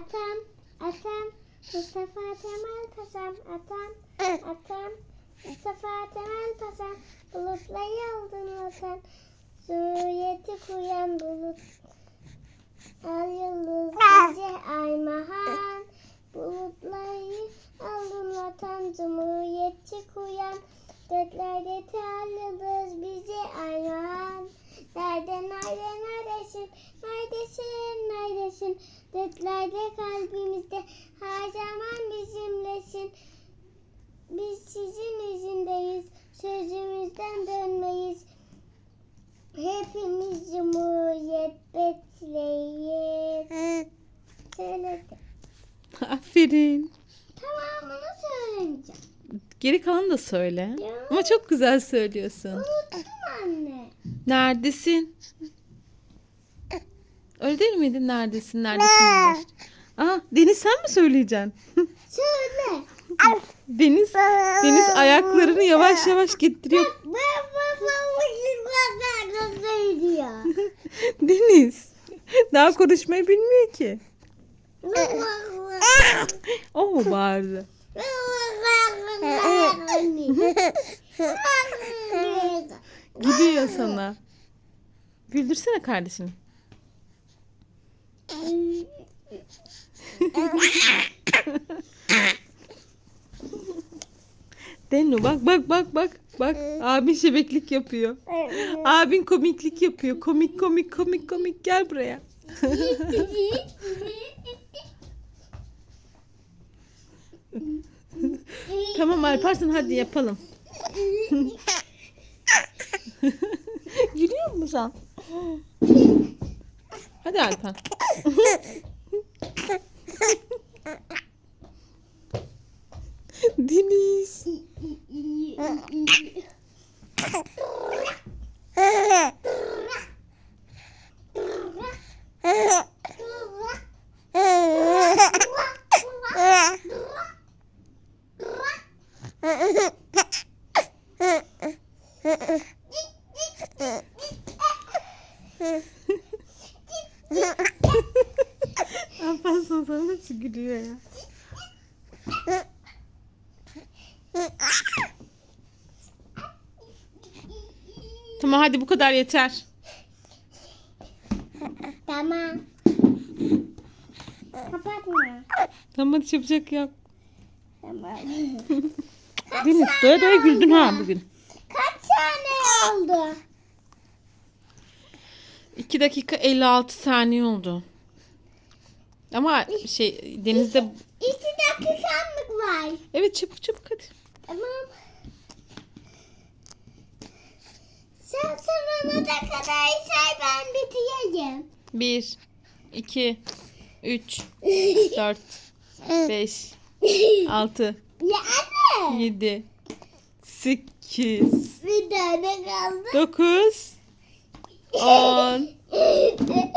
Atam, atam, Mustafa Kemal Paşam, atam, atam, Mustafa Kemal Paşam, bulutları aydınlatan, Suriyeti kuyan bulut, ay yıldız gece ay mahan, bulutları aydınlatan, Cumhuriyetçi kuyan, göklerde tel yıldız bizi ay mahan. Nerede, nerede, neredesin, neredesin, neredesin? Göklerde kalbimizde her zaman bizimlesin. Biz sizin izindeyiz, sözümüzden dönmeyiz. Hepimiz Cumhuriyet bekleyiz. Söyledim. Aferin. Tamamını söylemeyeceğim. Geri kalanı da söyle. Ya. Ama çok güzel söylüyorsun. Unuttum anne. Neredesin? Öyle değil miydi? Neredesin? Neredesin? Neredesin? Aha, Deniz sen mi söyleyeceksin? Söyle. Deniz Deniz ayaklarını yavaş yavaş söylüyor. Deniz daha konuşmayı bilmiyor ki. O mu bağırdı? Gülüyor sana. Güldürsene kardeşini. Denno bak bak bak bak. Bak abin şebeklik yapıyor. Abin komiklik yapıyor. Komik komik komik komik gel buraya. Tamam Alparslan hadi yapalım. Gülüyor musun sen? Hadi Alpan. Deniz. Alparslan sana nasıl gülüyor ya? Tamam hadi bu kadar yeter. Tamam. Kapatma. Tamam hadi çabucak yap. Tamam. Deniz doya doya güldün ha bugün. Kaç tane oldu? 2 dakika 56 saniye oldu. Ama şey denizde İki dakikamlık var. evet çabuk çabuk hadi. Tamam. Sen sonuna da kadar say ben bitireyim. 1 2 3 4 5 6 Ya anne. 7 8 Bir tane kaldı. 9 10